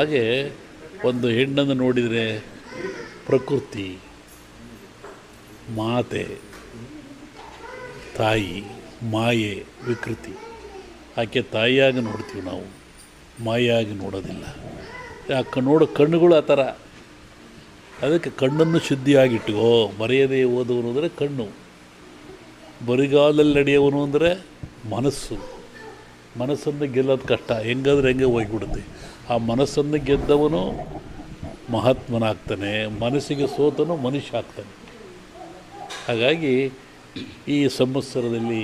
ಹಾಗೆ ಒಂದು ಹೆಣ್ಣನ್ನು ನೋಡಿದರೆ ಪ್ರಕೃತಿ, ಮಾತೆ, ತಾಯಿ, ಮಾಯೆ, ವಿಕೃತಿ. ಆಕೆ ತಾಯಿಯಾಗಿ ನೋಡ್ತೀವಿ ನಾವು ಮಾಯಾಗಿ ನೋಡೋದಿಲ್ಲ. ಯಾಕೆ ನೋಡೋ ಕಣ್ಣುಗಳು ಆ ಥರ. ಅದಕ್ಕೆ ಕಣ್ಣನ್ನು ಶುದ್ಧಿಯಾಗಿಟ್ಟುಕೋ ಮರೆಯದೇ ಓದುವನು ಅಂದರೆ ಕಣ್ಣು. ಬರಿಗಾಲಲ್ಲಿ ನಡೆಯುವನು ಅಂದರೆ ಮನಸ್ಸು. ಮನಸ್ಸನ್ನು ಗೆಲ್ಲೋದು ಕಷ್ಟ. ಹೆಂಗಾದ್ರೆ ಹೆಂಗೆ ಹೋಗ್ಬಿಡುತ್ತೆ. ಆ ಮನಸ್ಸನ್ನು ಗೆದ್ದವನು ಮಹಾತ್ಮನಾಗ್ತಾನೆ ಮನಸ್ಸಿಗೆ ಸೋತನು ಮನುಷ್ಯ ಆಗ್ತಾನೆ. ಹಾಗಾಗಿ ಈ ಸಂವತ್ಸರದಲ್ಲಿ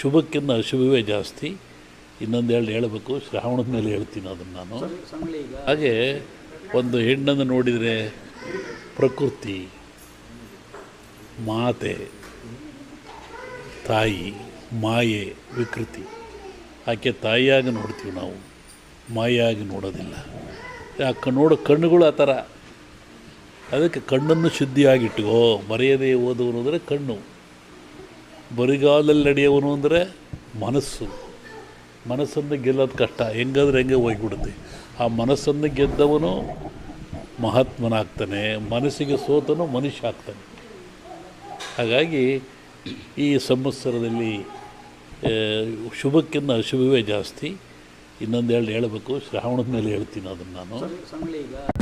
ಶುಭಕ್ಕಿಂತ ಅಶುಭವೇ ಜಾಸ್ತಿ. ಇನ್ನೊಂದೆರಡು ಹೇಳಬೇಕು ಶ್ರಾವಣದ ಮೇಲೆ ಹೇಳ್ತೀನಿ ಅದನ್ನು ನಾನು. ಹಾಗೆ ಒಂದು ಹೆಣ್ಣನ್ನು ನೋಡಿದರೆ ಪ್ರಕೃತಿ ಮಾತೆ ತಾಯಿ ಮಾಯೆ ವಿಕೃತಿ. ಆಕೆ ತಾಯಿಯಾಗಿ ನೋಡ್ತೀವಿ ನಾವು. ಮಾಯಾಗಿ ನೋಡೋದಿಲ್ಲ. ಯಾಕೆ ನೋಡೋ ಕಣ್ಣುಗಳು ಆ ಥರ. ಅದಕ್ಕೆ ಕಣ್ಣನ್ನು ಶುದ್ಧಿಯಾಗಿಟ್ಟುಕೋ ಮರೆಯದೇ ಓದುವನು ಅಂದರೆ ಕಣ್ಣು. ಬರಿಗಾಲಲ್ಲಿ ನಡೆಯವನು ಅಂದರೆ ಮನಸ್ಸು. ಮನಸ್ಸನ್ನು ಗೆಲ್ಲೋದು ಕಷ್ಟ. ಹೆಂಗಾದ್ರೆ ಹೆಂಗೆ ಹೋಗ್ಬಿಡುತ್ತೆ. ಆ ಮನಸ್ಸನ್ನು ಗೆದ್ದವನು ಮಹಾತ್ಮನಾಗ್ತಾನೆ. ಮನಸ್ಸಿಗೆ ಸೋತನು ಮನುಷ್ಯ ಆಗ್ತಾನೆ. ಹಾಗಾಗಿ ಈ ಸಂವತ್ಸರದಲ್ಲಿ ಶುಭಕ್ಕಿಂತ ಅಶುಭವೇ ಜಾಸ್ತಿ. ಇನ್ನೊಂದೆರಡು ಹೇಳಬೇಕು. ಶ್ರಾವಣದ ಮೇಲೆ ಹೇಳ್ತೀನಿ ಅದನ್ನು ನಾನು.